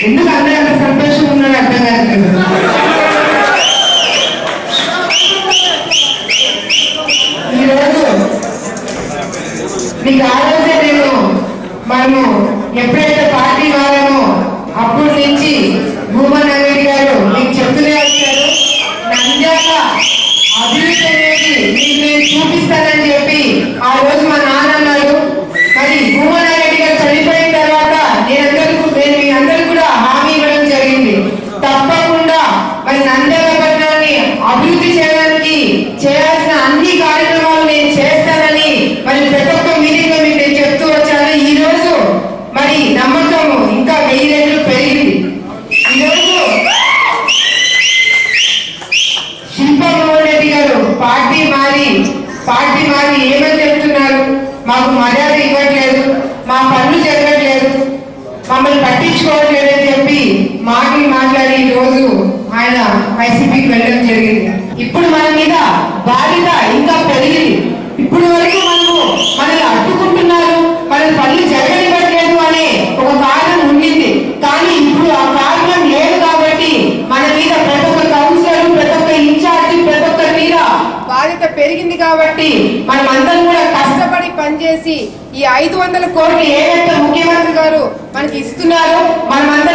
ఎందుకు అందరూ అంత సంతోషంగా ఉన్నారో అర్థం కాదు ఈరోజు మీకు ఆ రోజే నేను మనము ఎప్పుడు పార్టీ మారామో అప్పటి నుంచి భూమన్ అంగడి గారు మీకు చెప్తూనే వచ్చారు నంద్యాల అభివృద్ధి అనేది మీకు నేను చూపిస్తానని చెప్పి ఆ రోజు మా నాన్న అన్నారు మరి భూమన్ అంగడి గారు చనిపోయిన తర్వాత నేనందరికీ నేను మీ అందరికీ కూడా హామీ ఇవ్వడం జరిగింది తప్పకుండా మరి నంద్యాల పట్టణాన్ని అభివృద్ధి చేయడానికి చేయాల్సిన అన్ని కార్యక్రమాలు నేను చేస్తానని మరి ప్రతి ఒక్క మీటింగ్లో మీకు నేను చెప్తూ వచ్చాను. ఈ రోజు మరి నమ్మకం ఇంకా వెయ్యి రెట్లు పెరిగింది. ఈరోజు శిల్పమోహన్ రెడ్డి గారు పార్టీ మారి పార్టీ మారి ఏమని చెప్తున్నారు? మాకు మర్యాద ఇవ్వట్లేదు మా పనులు జరగట్లేదు మమ్మల్ని పట్టించుకోవట్లేదని అని చెప్పి మాటలు మాట్లాడి ఈ రోజు ఆయన వైసీపీకి వెళ్ళడం జరిగింది. బాధ్యత ఇంకా పెరిగింది. ఇప్పుడు వరకు మనము మనల్ని అడ్డుకుంటున్నారు మన పనులు జరగనివ్వట్లేదు అనే ఒక కారణం ఉండింది. కానీ ఇప్పుడు ఆ కారణం లేదు కాబట్టి మన మీద ప్రతి ఒక్క కౌన్సిలర్ ప్రతి ఒక్క ఇన్ఛార్జి ప్రతి ఒక్కరి మీద బాధ్యత పెరిగింది కాబట్టి మనం అందరం కూడా కష్టపడి పనిచేసి ఈ ఐదు వందల కోట్లు ఏదైతే ముఖ్యమంత్రి గారు మనకి ఇస్తున్నారో మనమందరం